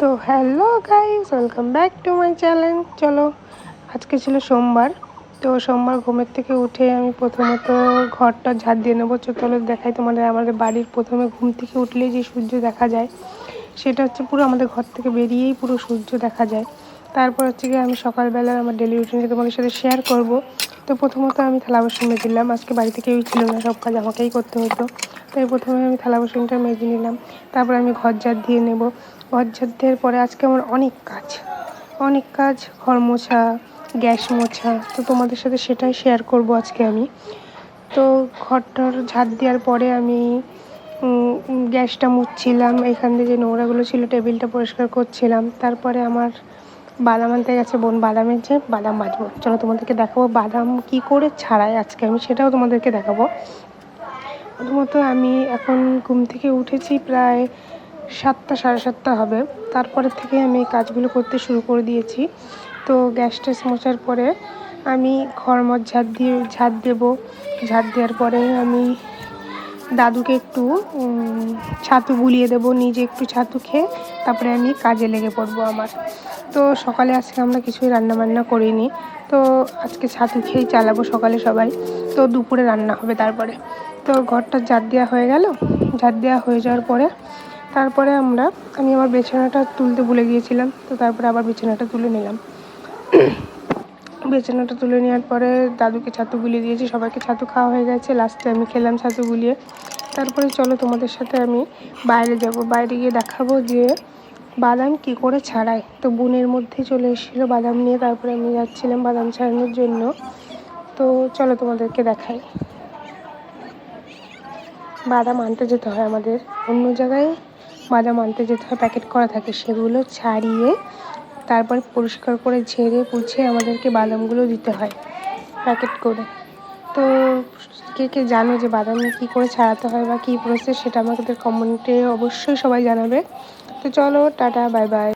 তো hello guys, welcome back to my channel. চলো, আজকে ছিল সোমবার, তো সোমবার ঘুমের থেকে উঠে আমি প্রথমত ঘরটা ঝাড় দিয়ে নেব। চলো দেখাই তোমাদের আমাদের বাড়ির প্রথমে ঘুম থেকে উঠলেই যে সূর্য দেখা যায়, সেটা হচ্ছে পুরো আমাদের ঘর থেকে বেরিয়েই পুরো সূর্য দেখা যায়। তারপর হচ্ছে গিয়ে আমি সকালবেলা আমার ডেলি রুটিনটা তোমাদের সাথে শেয়ার করব। তো প্রথমত আমি থালা বাসন দিলাম, আজকে বাড়িতে কেউই ছিল না, সব কাজ আমাকেই করতে হতো। তাই প্রথমে আমি থালা বাসনটা মেজে নিলাম। তারপর আমি ঘর ঝাড় দিয়ে নেব। ঘর ঝাড় দেওয়ার পরে আজকে আমার অনেক কাজ। অনেক কাজ, ঘর মোছা, গ্যাস মোছা, তো তোমাদের সাথে সেটাই শেয়ার করব আজকে আমি। তো ঘরটার ঝাড় দেওয়ার পরে আমি গ্যাসটা মুছছিলাম। এখান দিয়ে যে নোংরাগুলো ছিল, টেবিলটা পরিষ্কার করছিলাম। তারপরে আমার বাদাম আনতে গেছে বোন বাদামের যে বাদাম বাজবো। চলো তোমাদেরকে দেখাবো বাদাম কি করে ছাড়াই আজকে আমি, সেটাও তোমাদেরকে দেখাবো। প্রথমত আমি এখন ঘুম থেকে উঠেছি প্রায় সাতটা, সাড়ে সাতটা হবে। তারপরের থেকে আমি কাজগুলো করতে শুরু করে দিয়েছি। তো গ্যাস ট্যাস পরে আমি ঘর মত ঝাঁট দিয়ে, ঝাঁট দেবো। ঝাঁট দেওয়ার পরে আমি দাদুকে একটু ছাতু বুলিয়ে দেবো, নিজে একটু ছাতু খেয়ে তারপরে আমি কাজে লেগে পড়ব আমার। তো সকালে আজকে আমরা কিছুই রান্না বান্না করিনি। তো আজকে ছাতু খেয়েই চালাবো সকালে সবাই। তো দুপুরে রান্না হবে তারপরে। তো ঘরটা ঝাড় দেওয়া হয়ে গেল। ঝাড় দেওয়া হয়ে যাওয়ার পরে, তারপরে আমরা, আমি আমার বিছানাটা তুলতে ভুলে গিয়েছিলাম। তো তারপরে আবার বিছানাটা তুলে নিলাম। বিছানাটা তুলে নেওয়ার পরে দাদুকে ছাতু গুলিয়ে দিয়েছি, সবাইকে ছাতু খাওয়া হয়ে গেছে। লাস্টে আমি খেলাম ছাতু গুলিয়ে। তারপরে চলো তোমাদের সাথে আমি বাইরে যাব। বাইরে গিয়ে দেখাবো যে বাদাম কি করে ছাড়াই তো বুনের মধ্যে চলে এসেছিল বাদাম নিয়ে, তারপরে আমি যাচ্ছিলাম বাদাম ছাড়ানোর জন্য। তো চলো তোমাদেরকে দেখাই। বাদাম আনতে যেতে হয় আমাদের। অন্য জায়গায় বাদাম আনতে যেতে হয়, প্যাকেট করা থাকে, সেগুলো ছাড়িয়ে তারপরে পরিষ্কার করে ঝেড়ে পুছে আমাদেরকে বাদামগুলো দিতে হয় প্যাকেট করে। তো কে কে জানো যে বাদাম কী করে ছাড়াতে হয় বা কী প্রসেস সেটা আমাদের কমেন্টে অবশ্যই সবাই জানাবে। তো চলো, টাটা বাই বাই